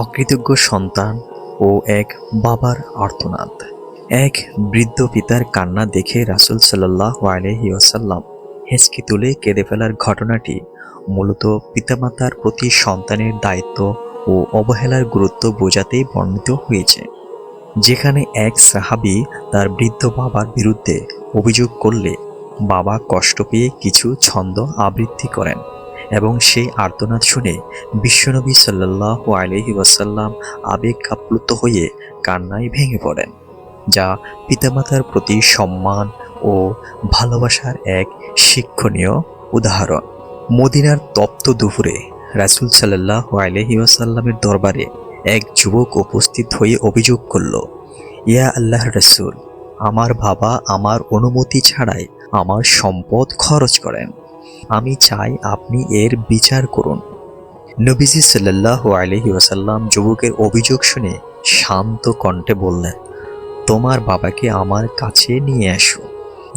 অকৃতজ্ঞ সন্তান ও এক বাবার আর্তনাদ। এক বৃদ্ধ পিতার কান্না দেখে রাসুল সাল্লাহ আলহি ওসাল্লাম হেঁচকি তুলে কেঁদে ফেলার ঘটনাটি মূলত পিতামাতার প্রতি সন্তানের দায়িত্ব ও অবহেলার গুরুত্ব বোঝাতেই বর্ণিত হয়েছে, যেখানে এক সাহাবি তার বৃদ্ধ বাবার বিরুদ্ধে অভিযোগ করলে বাবা কষ্ট পেয়ে কিছু ছন্দ আবৃত্তি করেন। এবং সেই আর্তনাদ শুনে বিশ্বনবী সাল্লাহ আলহি ওয়াসাল্লাম আবেগ আপ্লুত হয়ে কান্নায় ভেঙে পড়েন, যা পিতামাতার প্রতি সম্মান ও ভালোবাসার এক শিক্ষণীয় উদাহরণ। মদিনার তপ্ত দুপুরে রাসুল সাল্লাহ আলহি ওয়াসাল্লামের দরবারে এক যুবক উপস্থিত হয়ে অভিযোগ করল, ইয়া আল্লাহ রসুল, আমার বাবা আমার অনুমতি ছাড়াই আমার সম্পদ খরচ করেন। আমি চাই আপনি এর বিচার করুন। নবীজি সাল্লাহ আলহি ওসাল্লাম যুবকের অভিযোগ শুনে শান্ত কণ্ঠে বললেন, তোমার বাবাকে আমার কাছে নিয়ে আসো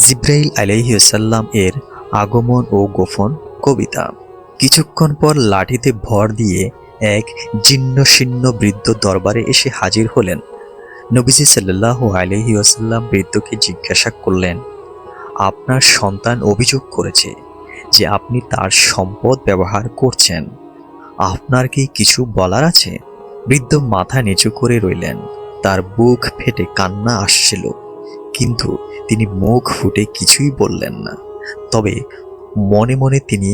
জিব্রাইল আলহি ওসাল্লাম এর আগমন ও গোপন কবিতা। কিছুক্ষণ পর লাঠিতে ভর দিয়ে এক জীর্ণ শীর্ণ বৃদ্ধ দরবারে এসে হাজির হলেন। নবীজি সাল্লাহ আলহি ওসাল্লাম বৃদ্ধকে জিজ্ঞাসা করলেন, আপনার সন্তান অভিযোগ করেছে? যে আপনি তার সম্পদ ব্যবহার করছেন। আপনার কি কিছু বলার আছে? বৃদ্ধ মাথা নিচু করে রইলেন। তার বুক ফেটে কান্না আসছিল, কিন্তু তিনি মুখ ফুটে কিছুই বললেন না। তবে মনে মনে তিনি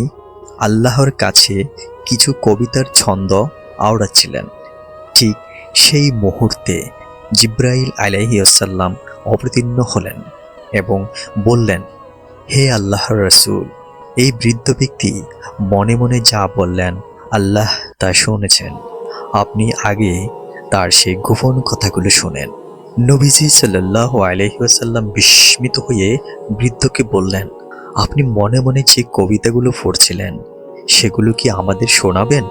আল্লাহর কাছে কিছু কবিতার ছন্দ আওড়াচ্ছিলেন। ঠিক সেই মুহূর্তে জিব্রাইল আলাইসাল্লাম অবতীর্ণ হলেন এবং বললেন, হে আল্লাহর রসুল এই বৃদ্ধ ব্যক্তি মনে মনে যা বললেন, আল্লাহ তা শুনেছেন। আপনি আগে তার সেই গোপন কথাগুলো শোনেন। নবীজি সাল্লাহ আলহিহাসাল্লাম বিস্মিত হয়ে বৃদ্ধকে বললেন, আপনি মনে মনে যে কবিতাগুলো পড়ছিলেন, সেগুলো কি আমাদের শোনাবেন?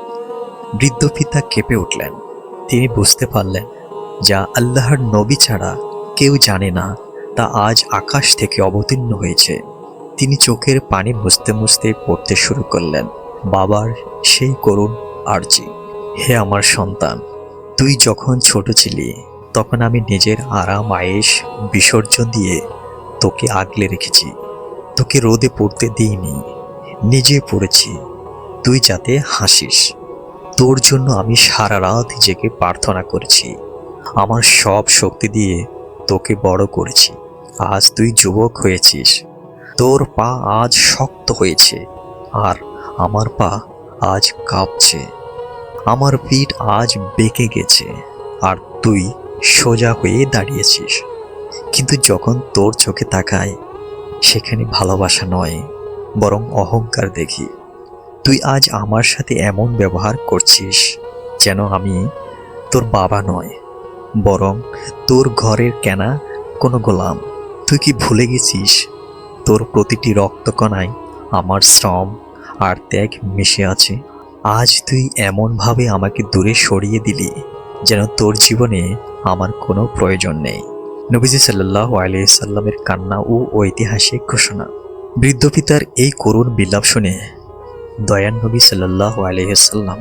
বৃদ্ধ পিতা কেঁপে উঠলেন। তিনি বুঝতে পারলেন, যা আল্লাহর নবী ছাড়া কেউ জানে না, তা আজ আকাশ থেকে অবতীর্ণ হয়েছে। তিনি চোখের পানি মুছতে মুছতে পড়তে শুরু করলেন। বাবার সেই করুণ আর্জি, হে আমার সন্তান, তুই যখন ছোট ছিলি, তখন আমি নিজের আরাম আয়েস বিসর্জন দিয়ে তোকে আগলে রেখেছি। তোকে রোদে পড়তে দিইনি, নিজে পড়েছি। তুই যাতে হাসিস। তোর জন্য আমি সারা রাত জেগে প্রার্থনা করেছি। আমার সব শক্তি দিয়ে তোকে বড় করেছি। আজ তুই যুবক হয়েছিস। তোর পা আজ শক্ত হয়েছে আর আমার পা আজ কাঁপছে। আমার পিঠ আজ বেঁকে গেছে আর তুই সোজা হয়ে দাঁড়িয়েছিস। কিন্তু যখন তোর চোখে তাকায় সেখানে ভালোবাসা নয়, বরং অহংকার দেখি। তুই আজ আমার সাথে এমন ব্যবহার করছিস যেন আমি তোর বাবা নয় বরং তোর ঘরের কেনা কোনো গোলাম। তুই কি ভুলে গেছিস তোর প্রতিটি রক্তকণায় আমার শ্রম আর ত্যাগ মিশে আছে। আজ তুই এমনভাবে আমাকে দূরে সরিয়ে দিলি যেন তোর জীবনে আমার কোনো প্রয়োজন নেই। নবীজি সাল্লাহ আলিয়াল্লামের কান্না ও ঐতিহাসিক ঘোষণা। বৃদ্ধ পিতার এই করুণ বিলাপ শুনে দয়ান নবী সাল্লাহ আলিয়াল্লাম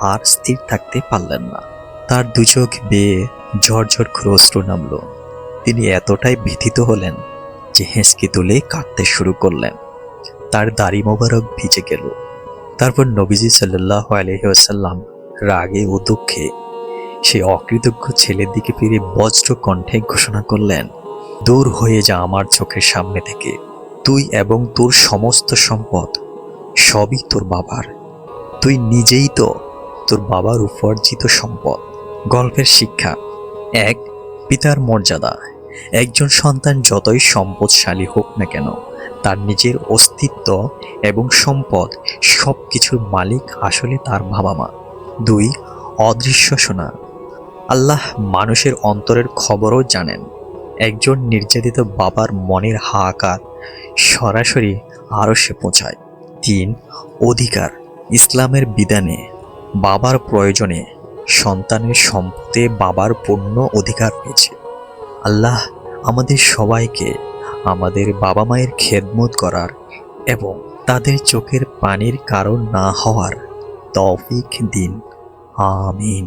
আর স্থির থাকতে পারলেন না। তার দুচোখ বেয়ে ঝরঝর অশ্রু নামল। তিনি এতটাই ভীতিত হলেন যে হেঁচকি তুলে কাঁদতে শুরু করলেন। তার দাড়ি মোবারক ভিজে গেল। তারপর নবীজি সাল্লাহ আলহিহাসাল্লাম রাগে ও দুঃখে সেই অকৃতজ্ঞ ছেলের দিকে ফিরে বজ্র কণ্ঠে ঘোষণা করলেন, দূর হয়ে যা আমার চোখের সামনে থেকে। তুই এবং তোর সমস্ত সম্পদ সবই তোর বাবার। তুই নিজেই তো তোর বাবার উপার্জিত সম্পদ। গল্পের শিক্ষা, এক, পিতার মর্যাদা। একজন সন্তান যতই সম্পদশালী হোক না কেন, তার নিজের অস্তিত্ব এবং সম্পদ সব কিছুর মালিক আসলে তার বাবা মা দুই, অদৃশ্য শোনা আল্লাহ মানুষের অন্তরের খবরও জানেন। একজন নির্যাতিত বাবার মনের হাহাকার সরাসরি আরও সে পৌঁছায়। তিন, অধিকার। ইসলামের বিধানে বাবার প্রয়োজনে সন্তানের সম্পদে বাবার পূর্ণ অধিকার রয়েছে। আল্লাহ আমাদের সবাইকে আমাদের বাবা মায়ের খেদমত করার এবং তাদের চোখের পানির কারণ না হওয়ার তৌফিক দিন। আমিন।